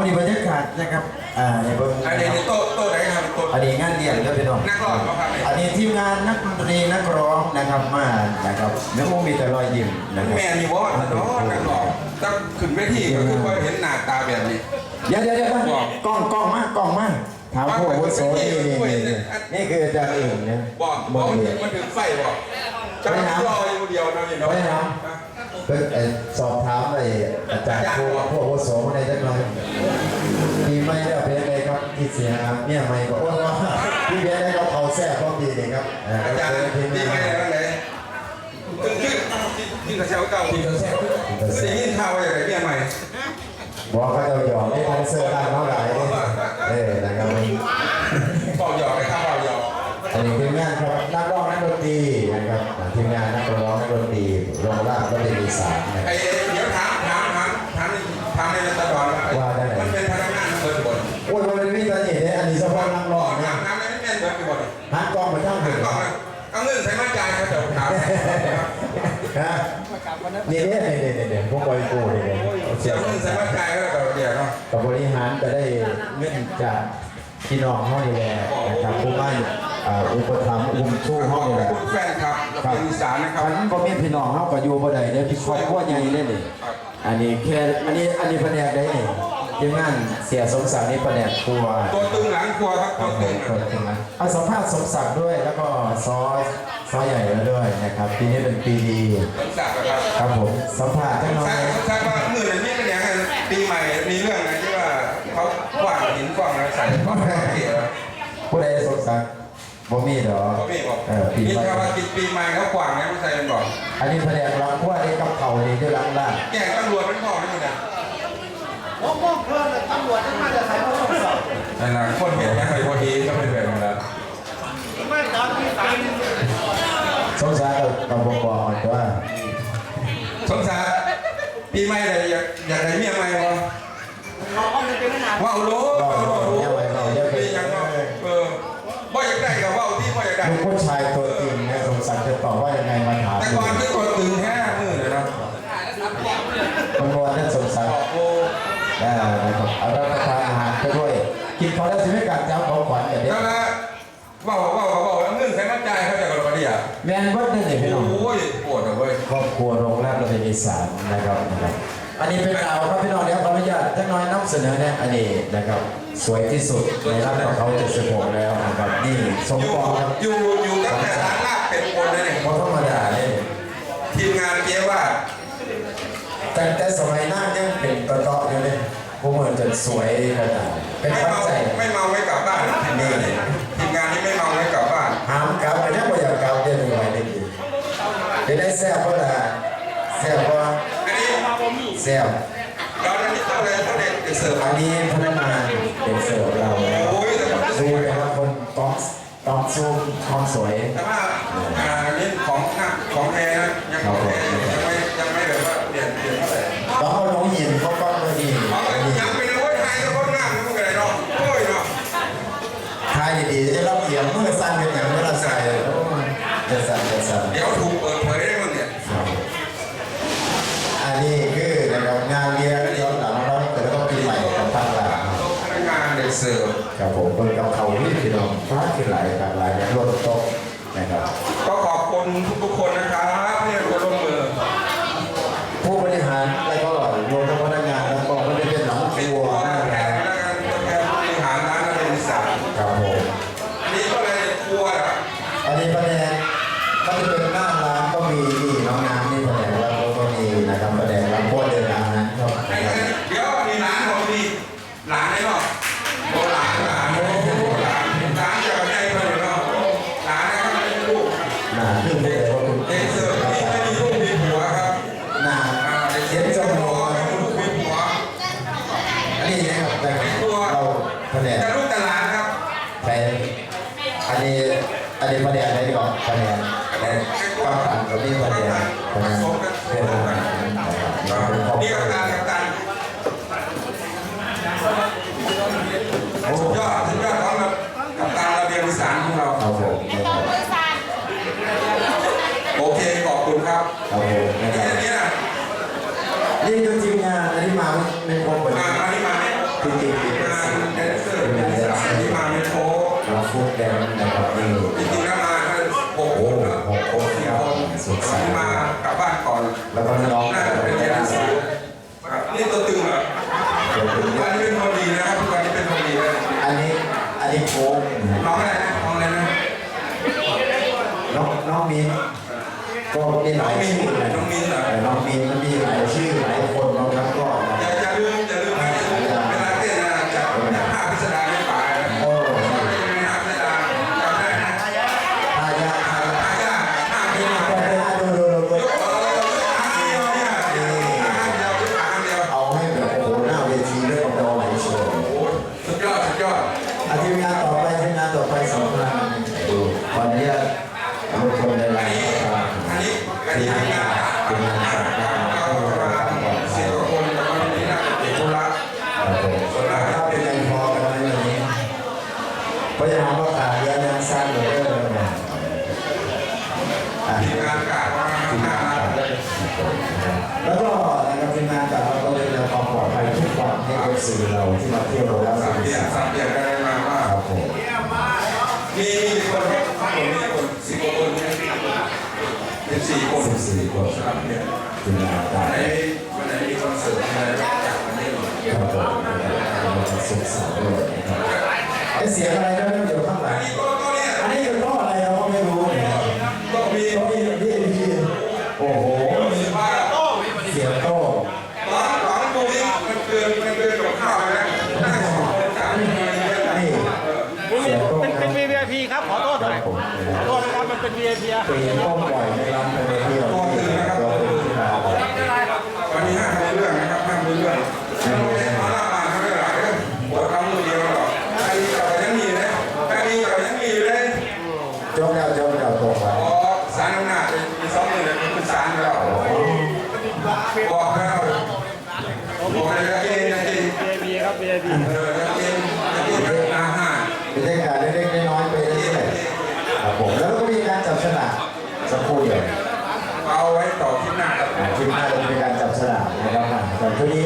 วันนี้บรรยากาศนะครับอ่าในเบิ้งอันนี้นี่โต๊ะโต๊ะไหนครับโต๊ะอันนี้งานเลี้ยงก็พี่น้องนักร้องเขาครับเนี่ยอันนี้ทีมงานนักดนตรีนักร้องนะครับมานะครับไม่คงมีแต่รอยยิ้มนะครับแม่นี่บอกว่านักร้องนักร้องถ้าขึ้นเวทีก็คือว่าเห็นหน้าตาแบบนี้เดี๋ยวเดี๋ยวเดี๋ยวบอกกล้องกล้องมากกล้องมากถามผู้อาวุโสนี่นี่นี่นี่นี่คืออาจารย์อื่นนะบอกบอกมันถึงมันถึงไฟบอกจะไม่รออยู่เดียวนะนี่เนาะไม่ทำเพิ่งเอ่อสอบถามไอ้อาจารย์ผู้ผู้อาวุโสมาในจังหน่อยปีใหม่แล้วเป็นยังไงครับที่เสียเนี่ยใหม่ก็โอ้ยว่าพี่เบียร์ได้เราเขาแซ่บก็ดีเลยครับอาจารย์ทีดีมไหมงานแล้วไหนคือคือที่กระเช้าเก่าที่กระเช้าได้ยินข่าวอะไรเนี่ยใหม่บอกเขาจะหยอกให้คอนเสิร์ตได้เท่าไหร่เออนะครับเป่าหยอกนะครับเป่าหยอกอันนี้ทีมงานครับนักร้องนักดนตรีนะครับทีมงานนักร้องนักดนตรีโรงราชก็เป็นอีสานนะคไอ้รับ นี่เนี่ยเนี่ยเนี่ยเนี่ยพวกบอยโก้เนี่ยเสีเสียยเงินใส่มาจ่ายก็เดี๋ยวเนาะกับบริหารจะได้เงินจากพี่น้องห้องนี่แหละนะครับผู้บ้านอ่าอุปถัมภ์อุ้มชู้ห้องบนี่แหละคุณแฟนครับเราเป็นอีสานนะครับคันบ่มีพี่น้องเฮาก็อยู่บ่ได้เด้อพี่ครอบครัวใหญ่เด้อนี่อันนี้แค่อันนี้อันนี้แผนกได้นี่ทีมงานเสียสมศักดิ์นี่แผนกครัวตัวตึงหลังครัวครับตัรัวตึงก็ทีมงนเอาสัมภาษณ์สมศักดิ์ด้วยแล้วก็ซอซอใหญ่แล้วด้วยนะครับปีนี้เป็นปีดีสมศักดิ์ครับ ครับผมสัมภาษณ์จังหน่อใช่ยใช่ว่ามื่อนี้เป็นยังไงปีใหม่มีเรื่องอะไรที่ว่าเขากว้างหินกว้างอะไรใส่ก็ไม่เกี่ยว ผู้ใดสมศักดิ์บ่มีดอกเขาไม่บอกเออปีกินใหม่ข้าวว่ากินปีใหม่เขากว้างนะไม่ใส่เป็นบอกอันนี้แผนกรังครัวนี่กับเขานี่ด้วยล้างล่างแกงตำรวจเป็นพ่อไม่หมดอะผมมองเพิ่มเลยตำรวจที่มาจะใส่พวกเราสอบนั่นแหละคนเห็นยังไงพอดีก็เป็นแบบนั้นแล้วไม่ตอนที่สามสมศักดิ์กับกับบ่บอกมันว่า สมศักดิ์ปีใหม่เลยอยากอยากได้เมียใหม่วะเขาเอาเงินไปไม่นานว้าวโลว้าวโลปียังเนาะเออบ่อยากได้กับว้าวที่บ่อยากได้ลูกผู้ชายตัวจริงเนี่ยสมศักดิ์จะตอบว่ายังไงมาถามแต่ก่อนคือตัวตึงแค่มือเลยเนาะคนโบราณท่านสมศักดิ์โอ้ได้นะครับเอารับประทานอาหารไปด้วยกินพอแล้วสิไม่กัดเจ้าของขวัญอย่างนี้ จะกระโดดเดียแมนวัดนั่นเองพี่น้องโอ้ยปวดอะเว้ยครอบครัวโรงแรมระเบียงอีสานนะครับนะครับ อันนี้เป็นดาวครับพี่น้องเดี๋ยวขออนุญาตจะน้อยนำเสนอเนี่ยอันนี้นะครับ สวยที่สุดในร้านของเขา76แล้วนะครับ นี่สมอยู่ปองครับอยู่อยู่ตั้งแต่ร้านลาบเป็ดคนเลยเนี่ยเพราะธรรมดาเนี่ยทีมงานเจ๊ว่าแต่แต่สมัยหน้ายังเป็นตะเตาะอยู่เลยพวกมันจะสวยขนาดเป็นไม่ปัจเมาจัยไม่เมาไม่กลับบ้านทีมงานนี่ทีมงาน เดี๋ยวได้แซ่บก็ได้แซ่บว่าอันนี้แซ่บเราอันนี้ต้องเลยต้องเด็กเด็กเสิร์ฟอันนี้พนักงานเป็นเสิร์ฟเราแล้วโอ้ยแต่ผมจะสดูวยนะครับคนต้องต้องซูมความสวยแต่ว่าอ่านี่ของหน้าของแท้นะยังของแท้ยังไม่ยังไม่แบบว่าเปลี่ยนเปลี่ยนเท่าไหร่แล้วเอาลงหินเขาก็มาดีเอาไปยังเป็นโอ้ยไทยแล้วก็งามมันก็ได้เนาะโอ้ยเนาะทายดีๆจะรับเสียงเมื่อสั้นเป็นอย่างเมื่อใส่โอ้ยจะสั่นจะสั่น ครับผมเป็นกับเขานี่พี่น้องฟ้าขึ้นหลหลากหลายอย่างรวดโต๊ะนะครับ ก็ขอบคุณทุกๆคนนะครับ ที่จริงทีที่มเป็นงานสิ่งแดนเซอร์ที่มาเป็นโค้ชเราฟุกแดนนะครับนี่จริงๆแล้วมาก็หกคนนะหกคนสี่คนที่มากลับบ้านก่อนแล้วก็น้องน่าจะเป็นเรียนหนังสือนี่ตัวตึงเหรอเดี๋ยวถึงทุกวันนี้เป็นคนดีนะครับทุกวันนี้เป็นคนดีเลยอันนี้อันนี้โค้งน้องอะไรนะน้องอะไรนะน้องน้องมิ้นก็มีหลายชื่อเลยน้องมิ้นเหรอน้องมิ้นมันมีหลายชื่อหลายคนนะครับก็ แล้วก็นะครับทีมงานจากเราก็เลยนความปลอดภัยทุกวันให้กับสื่อเราที่มาเที่ยวเราแล้วสัสับงเปเกลี่ยนตสับเปลี่ยนกันมาว่าครับผมมีมีคนครับผมมีคนสิบกว่าคนเนี่ยเป็นสี่คนสิบสี่คนสลับเนี่ยทีมงานวักานรไหนวัน ไปไปซ้อมเลยไปขึ้นศาลแล้วบอกแล้วบอกเลยนักเก่งนักเก่งครับเบีเออนักเก่งนักเก่งเยอะนะฮะเป็นเรื่องการเล็กๆน้อยๆไปเรื่อยๆครับผมแล้วก็มีการจับฉลากสักครู่เดียวเอาไว้ต่อที่หน้าครับที่หน้าจะเป็นการจับฉลากนะครับช่วงนี้